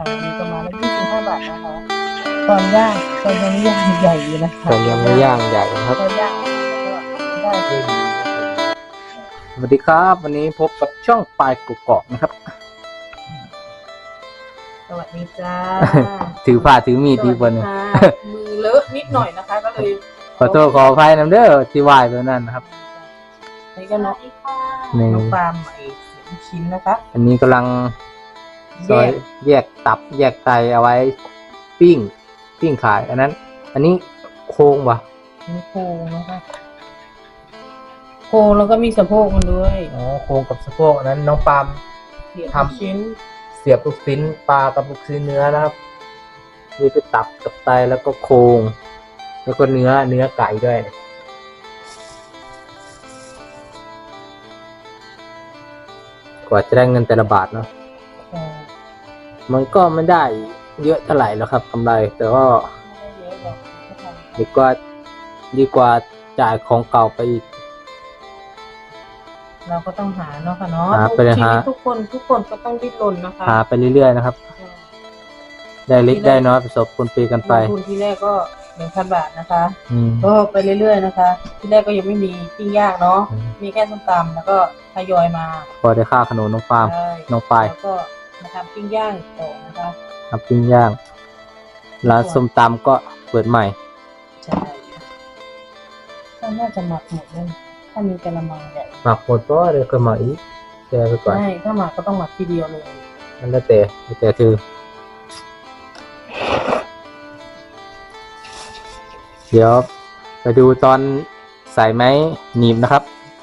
ค่ะมีประมาณละยี่สิบห้าบาทนะคะตอนย่างตอนยังย่างใหญ่อยู่นะคะแต่ยังไม่ย่างใหญ่นะครับตอนย่างก็ได้สวัสดีครับ วันนี้พบกับช่องปลายกุกเกาะนะครับ สวัสดีจ้าถือผ้าถือมีดดีกว่านี้สวัสดีค่ะมือเลอะนิดหน่อยนะคะ ก็เลยขอโทษขออภัยนะเด้อที่วายไปนั่นนะครับนี่ก็นกนี่นกปลาใหม่เสียงชิ้นนะคะ อันนี้กำลัง ซอยแยกแยกตับแยกไตเอาไว้ปิ้งปิ้งขาย อันนั้น อันนี้โครงวะมีโครงนะคะโครงแล้วก็มีสะโพกมันด้วย อ๋อโครงกับสะโพกอันนั้นน้องปาล์มเสียบทำชิ้น เสียบลูกชิ้นปลากับลูกชิ้นเนื้อนะครับนี่คือตับกับไตแล้วก็โครง แล้วก็เนื้อเนื้อไก่ด้วยกว่าจะได้เงินแต่ละบาทเนาะเอ่อ มันก็ไม่ได้เยอะเท่าไหร่แล้วครับกำไร แต่ก็ไม่ได้เยอะหรอกก็ทำดีกว่าดีกว่าจ่ายของเก่าไปอีก เราก็ต้องหาเนาะค่ะเนาะหาไปเลยชีวิตหาทุกคนทุกคนก็ต้องดิ้นรนนะคะหาไปเรื่อยๆนะครับ ได้เล็กได้น้อยประสบคนปีกันไป ลงทุนที่แรกก็หนึ่งพันบาทนะคะ อืม ก็ไปเรื่อยๆนะคะ ที่แรกก็ยังไม่มีปิ้งย่างเนาะ อืม มีแค่ส้มตำแล้วก็ทยอยมาพอได้ค่าขนมน้องฟาร์มใช่น้องปลายแล้วก็ มาทำปิ้งย่างต่อนะคะทำปิ้งย่าง ร้านส้มตำก็เปิดใหม่ ใช่ก็น่าจะหมักหมดเลยถ้ามีกระมังใหญ่หมักหมดก็เดี๋ยวก็มาอีกแชร์ไปก่อนใช่ถ้าหมักก็ต้องหมักทีเดียวเลยนั่นแล้วแต่แล้วแต่คือเดี๋ยวไปดูตอนใส่ไม้หนีบนะครับ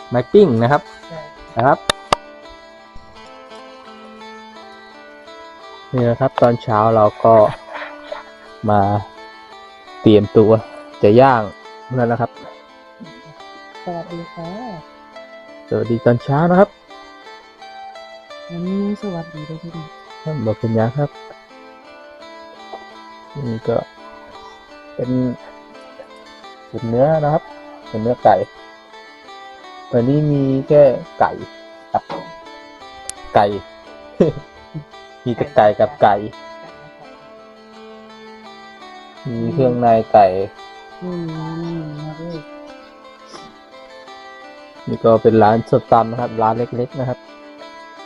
ไม้ปิ้งนะครับใช่นะครับ นี่นะครับตอนเช้าเราก็มาเตรียมตัวจะย่างนั่นนะครับ สวัสดีค่ะสวัสดีตอนเช้านะครับวันนี้สวัสดีด้วยพี่บอกเป็นยังครับ นี่ก็เป็นเป็นเนื้อนะครับ เป็นเนื้อไก่วันนี้มีแค่ไก่กับไก่ มีต่ไก่กับไก่ มีเครื่องในไก่ อืมมาด้วยนี่ก็เป็นร้านสดตำนะครับ ร้านเล็กๆนะครับ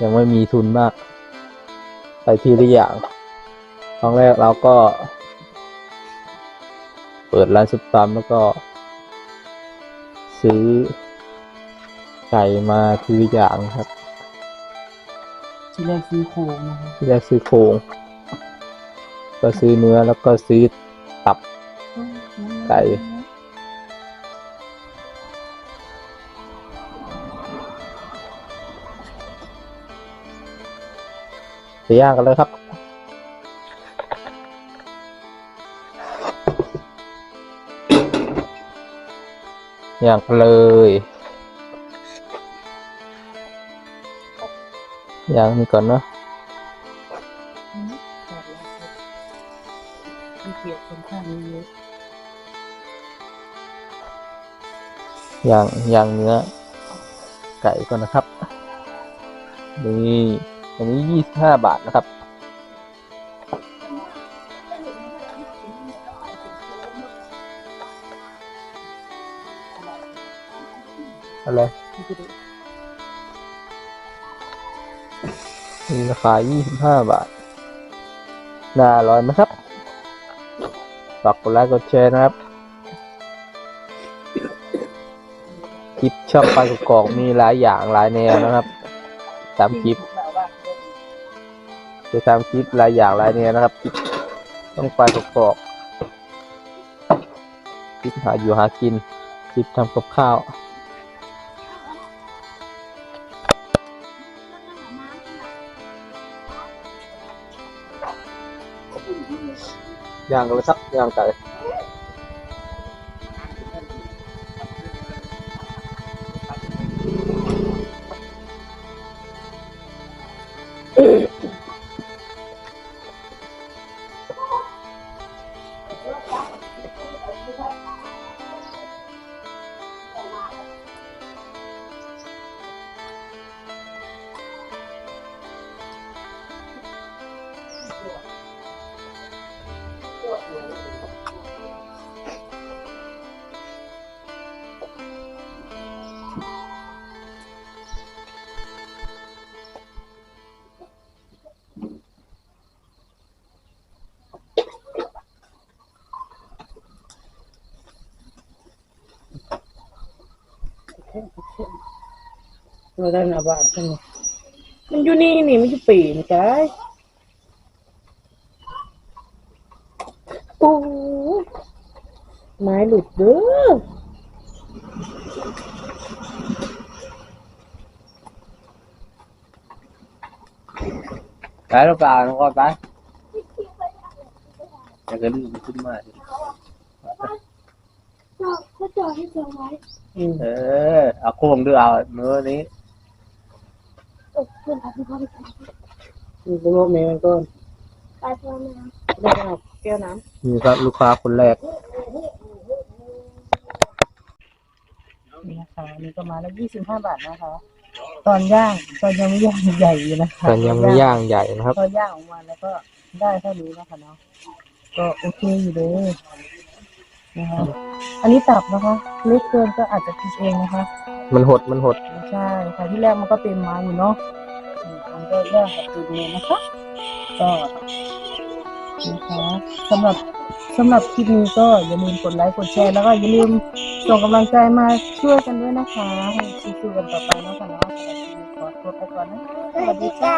ยังไม่มีทุนมาก ไปทีละอย่างครั้งแรกเราก็ เปิดร้านสดตำแล้วก็ ซื้อไก่มาทีละอย่างครับ ที่แรกซื้อโครงนะคะที่แรกซื้อโครงก็ซื้อเนื้อแล้วก็ซื้อตับ ไก่ไปย่างกันเลยครับย่างกันเลย ย่างนี่ก่อนเนาะอืมขอบคุณครับมีเกียรติคนข้างนี้เยอะย่างย่างเนื้อไก่ก่อนนะครับนี่อันนี้ยี่สิบห้าบาทนะครับอะไร มีราคา 25 บาท น่าอร่อยไหมครับฝากกดไลค์กดแชร์นะครับ คลิปชอบปลากระกอกมีหลายอย่างหลายแนวนะครับ ตามคลิปจะทำคลิปหลายอย่างหลายแนวนะครับ ต้องปลากระกอกคลิปหาอยู่หากิน คลิปทำกับข้าว ย่างกั นเลยครับย่างไก่เราได้หน้าบ้านกันมันอยู่นี่นี่มันอยู่ปีนี่กายโอ้ไม้หลุดเด้อไปหรือเปล่าน้องก้อยไปจะขึ้นขึ้นมาสิจอดก็ จอดให้จอดไว้อืมเออ เอาโค้งด้วยเอามือนี้เออเพื่อนพาพี่พ่อไปกินมีกระโดดแมวก่อนไปพร้อมนะได้เอาแก้วน้ำนี่ครับลูกค้าคนแรกนี่นะคะอันนี่ก็มาแล้วยี่สิบห้าบาทนะคะ ตอนย่างตอนยังไม่ย่างใหญ่อยู่นะคะแต่ยังไม่ย่างใหญ่นะครับพอย่างออกมาแล้วก็ได้เท่านี้นะคะเนาะก็โอเคอยู่เลย นะคะอันนี้ตับนะคะเล็กเกินก็อาจจะคิดเองนะคะมันหดมันหดไม่ใช่ค่ะที่แรกมันก็เต็มไม้อยู่เนาะอืมมันก็แยกกับตัวเองนะคะก็นะคะสำหรับสำหรับคลิปนี้ก็อย่าลืมกดไลค์กดแชร์แล้วก็อย่าลืมส่งกำลังใจมาช่วยกันด้วยนะคะให้สู้ๆกันต่อไปนะคะเนาะสำหรับคลิปนี้ขอตัวไปก่อนนะสวัสดีค่ะจ้า